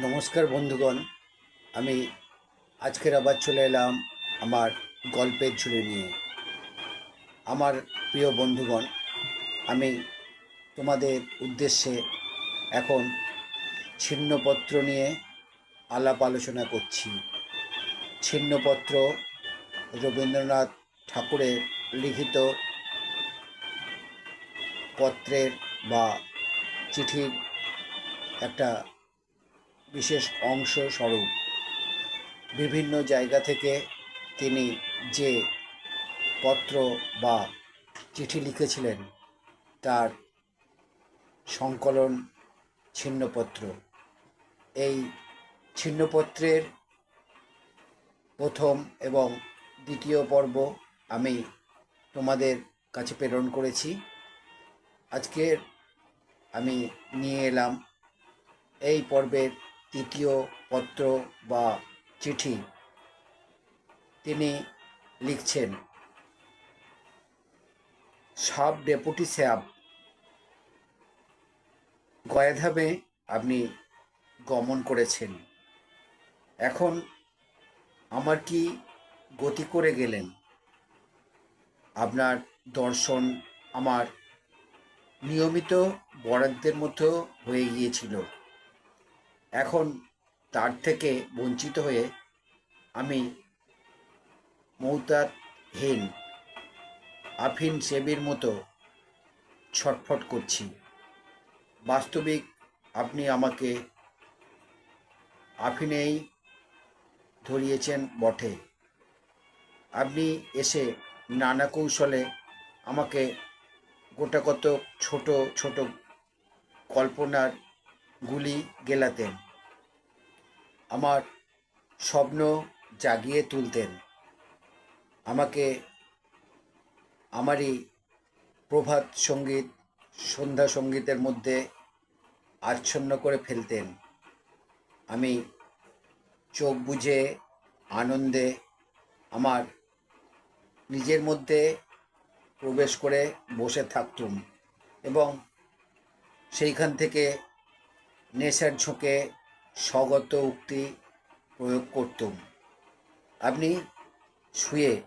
নমস্কার বন্ধুগণ, আমি আজকের আবার চলে এলাম আমার গল্পের ঝুলি নিয়ে। আমার প্রিয় বন্ধুগণ, আমি তোমাদের উদ্দেশ্যে এখন ছিন্নপত্র নিয়ে আলাপ আলোচনা করছি। ছিন্নপত্র রবীন্দ্রনাথ ঠাকুরের লিখিত পত্রের বা চিঠির একটা বিশেষ অংশ স্বরূপ। বিভিন্ন জায়গা থেকে তিনি যে পত্র বা চিঠি লিখেছিলেন, তার সংকলন ছিন্নপত্র। এই ছিন্নপত্রের প্রথম এবং দ্বিতীয় পর্ব আমি তোমাদের কাছে প্রেরণ করেছি। আজকের আমি নিয়ে এলাম এই পর্বের তৃতীয় পত্র বা চিঠি তিনি লিখছেন। সাব ডেপুটি স্যাব গয়াধামে আপনি গমন করেছেন। এখন আমার কি গতি করে গেলেন? আপনার দর্শন আমার নিয়মিত বরাদ্দের মতো হয়ে গিয়েছিল। এখন তার থেকে বঞ্চিত হয়ে আমি মৌতাতহীন আফিন সেবির মতো ছটফট করছি। বাস্তবিক আপনি আমাকে আফিনেই ধরিয়েছেন বটে। আপনি এসে নানা কৌশলে আমাকে গোটা কত ছোট ছোট কল্পনার গুলি গেলাতেন। আমার স্বপ্ন জাগিয়ে তুলতেন। আমাকে আমারই প্রভাত সংগীত, সন্ধ্যা সঙ্গীতের মধ্যে আচ্ছন্ন করে ফেলতেন। আমি চোখ বুঝে আনন্দে আমার নিজের মধ্যে প্রবেশ করে বসে থাকতুম এবং সেইখান থেকে নেশার ঝোঁকে স্বগত উক্তি প্রয়োগ করতুম। আপনি শুয়ে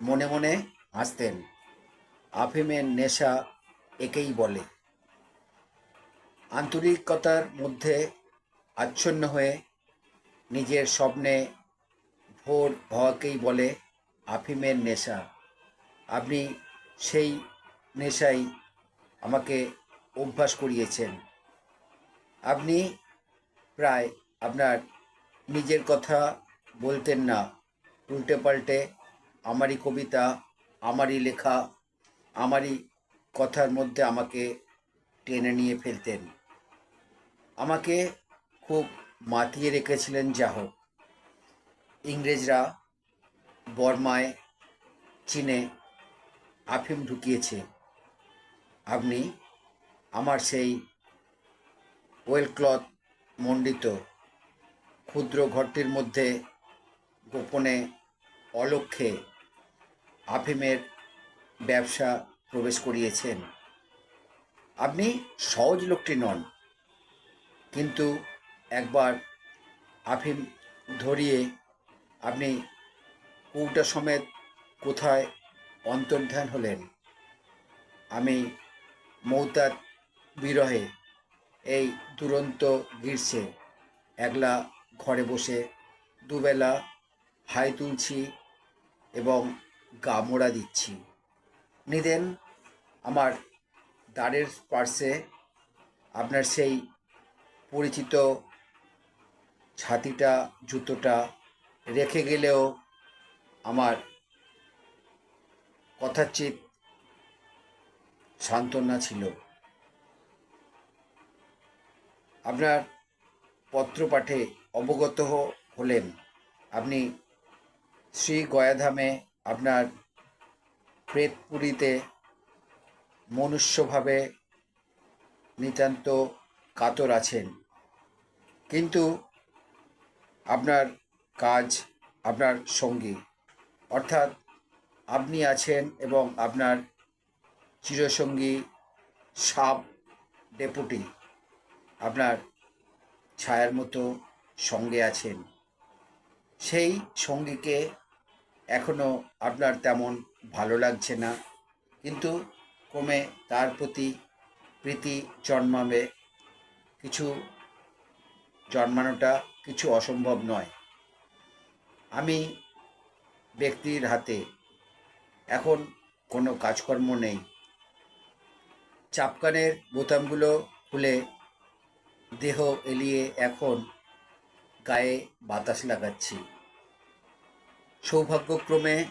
মনে মনে হাসতেন, আফিমের নেশা একেই বলে। আন্তরিকতার মধ্যে আচ্ছন্ন হয়ে নিজের স্বপ্নে ভোর হওয়াকেই বলে আফিমের নেশা। আপনি সেই নেশাই আমাকে অভ্যাস করিয়েছেন। আপনি প্রায় আপনার নিজের কথা বলতেন না। উল্টে পাল্টে আমারই কবিতা, আমারই লেখা, আমারই কথার মধ্যে আমাকে টেনে নিয়ে ফেলতেন। আমাকে খুব মাতিয়ে রেখেছিলেন যা হোক ইংরেজরা বর্মায় চীনে আফিম ঢুকিয়েছে। আপনি আমার সেই ওয়েলক্লথ মণ্ডিত ক্ষুদ্র ঘরটির মধ্যে গোপনে অলক্ষ্যে আফিমের ব্যবসা প্রবেশ করিয়েছেন। আপনি সহজ লোকটি নন, কিন্তু একবার আফিম ধরিয়ে আপনি কৌটা সমেত কোথায় অন্তর্ধান হলেন? আমি মৌতার বিরহে এই দুরন্ত গ্রীষ্মে একলা ঘরে বসে দুবেলা হাই তুলছি এবং গা মোড়া দিচ্ছি। নিদেন আমার দ্বারের পার্শ্বে আপনার সেই পরিচিত ছাতিটা, জুতোটা রেখে গেলেও আমার কথাচিত সান্ত্বনা ছিল। আপনার পত্র পাঠে অবগত হলেন। আপনি শ্রী গয়াধামে আপনার প্রেতপুরীতে মনুষ্যভাবে নিতান্ত কাতর আছেন। কিন্তু আপনার কাজ, আপনার সঙ্গী। অর্থাৎ আপনি আছেন এবং আপনার চিরসঙ্গী সাব ডেপুটি। আপনার ছায়ার মতো সঙ্গে আছেন। সেই সঙ্গীকে এখনও আপনার তেমন ভালো লাগছে না, কিন্তু ক্রমে তার প্রতি প্রীতি জন্মাবে। কিছু জন্মানোটা কিছু অসম্ভব নয়। আমি ব্যক্তির হাতে এখন কোনো কাজকর্ম নেই। চাপকানের বোতামগুলো খুলে দেহ এলিয়ে এখন গায়ে বাতাস লাগাচ্ছি। সৌভাগ্যক্রমে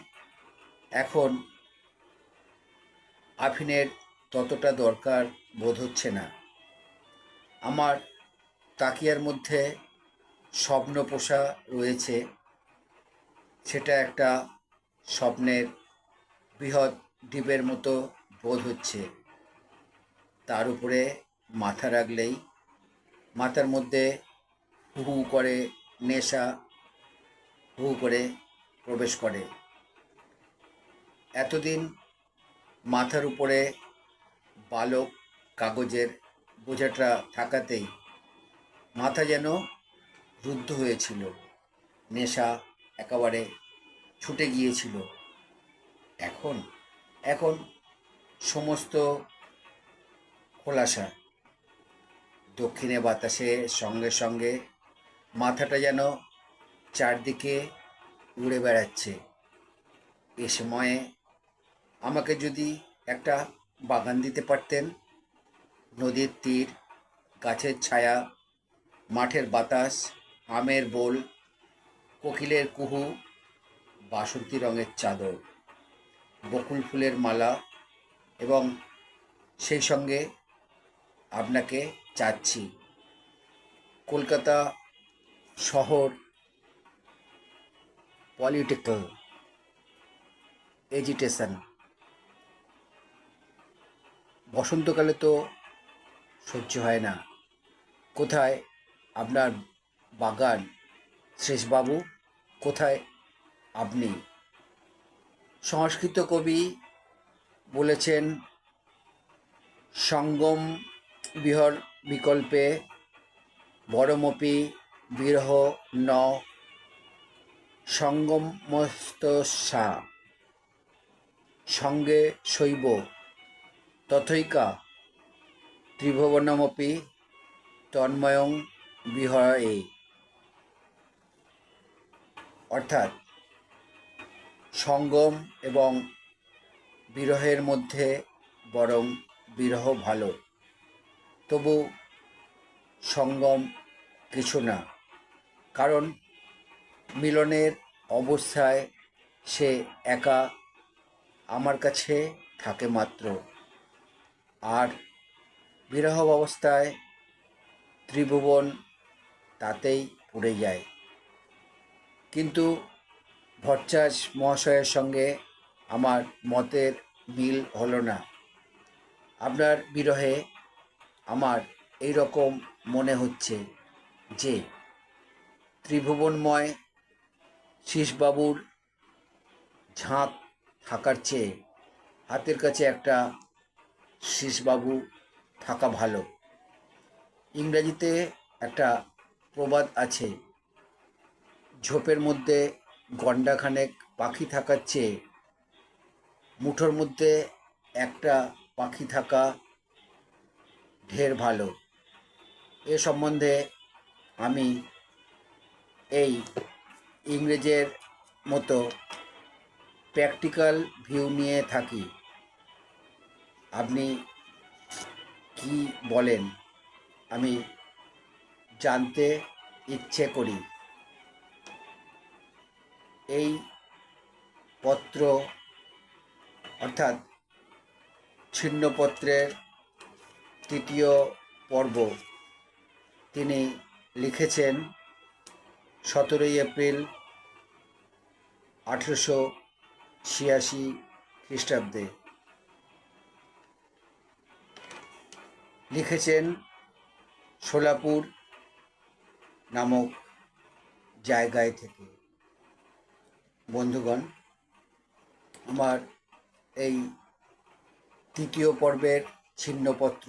এখন আফিনের ততটা দরকার বোধ হচ্ছে না। আমার তাকিয়ার মধ্যে স্বপ্নপোষা রয়েছে। সেটা একটা স্বপ্নের বৃহৎ দ্বীপের মতো বোধ হচ্ছে। তার উপরে মাথা রাখলেই মাথার মধ্যে হু করে নেশা হু করে প্রবেশ করে। এতদিন মাথার উপরে বালক কাগজের বোঝাটা থাকাতেই মাথা যেন রুদ্ধ হয়েছিল, নেশা একেবারে ছুটে গিয়েছিল। এখন এখন সমস্ত খোলাসা দক্ষিণে বাতাসে সঙ্গে সঙ্গে মাথাটা যেন চারদিকে উড়ে বেড়াচ্ছে। এ সময়ে আমাকে যদি একটা বাগান দিতে পারতেন, নদীর তীর, গাছের ছায়া, মাঠের বাতাস, আমের বোল, কোকিলের কুহু, বাসন্তী রঙের চাদর, বকুল ফুলের মালা এবং সেই সঙ্গে আপনাকে চাচ্ছি। কলকাতা শহর পলিটিক্যাল এজিটেশন। বসন্তকালে তো সহ্য হয় না। কোথায় আপনার বাগান? শেষবাবু কোথায় আপনি? সংস্কৃত কবি বলেছেন, সঙ্গম বিহর বিকল্পে বড়মপি বিরহ ন সঙ্গমস্তসা সঙ্গে শৈব। তথৈকা, ত্রিভুবনমপি, তন্ময়ং বিহয়ে। অর্থাৎ সঙ্গম এবং বিরহের মধ্যে বরং বিরহ ভালো। তবু সঙ্গম কিছু না। কারণ মিলনের অবস্থায় সে একা আমার কাছে থাকে মাত্র। আর বিরহ অবস্থায় ত্রিভুবন তাতেই পুড়ে যায়। কিন্তু ভট্টাচ মহাশয়ের সঙ্গে আমার মতের মিল হলো না। আপনার বিরহে আমার এই রকম মনে হচ্ছে যে ত্রিভুবনময় শীষবাবুর ঝাঁক থাকার চেয়ে হাতের কাছে একটা শীষবাবু থাকা ভালো। ইংরাজিতে একটা প্রবাদ আছে, ঝোপের মধ্যে গন্ডাখানেক পাখি থাকার চেয়ে মুঠোর মধ্যে একটা পাখি থাকা ঢের ভালো। এ সম্বন্ধে আমি এই ইংরেজের মতো প্র্যাকটিক্যাল ভিউ নিয়ে থাকি। আপনি কি বলেন? আমি জানতে ইচ্ছে করি। এই পত্র অর্থাৎ ছিন্নপত্রের তৃতীয় পর্ব। তিনি লিখেছেন সতেরোই এপ্রিল আঠেরোশো ছিয়াশি খ্রিস্টাব্দে। লিখেছেন সোলাপুর নামক জায়গায় থেকে। বন্ধুগণ, আমার এই তৃতীয় পর্বের ছিন্নপত্র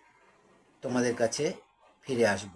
তোমাদের কাছে ফিরে আসব।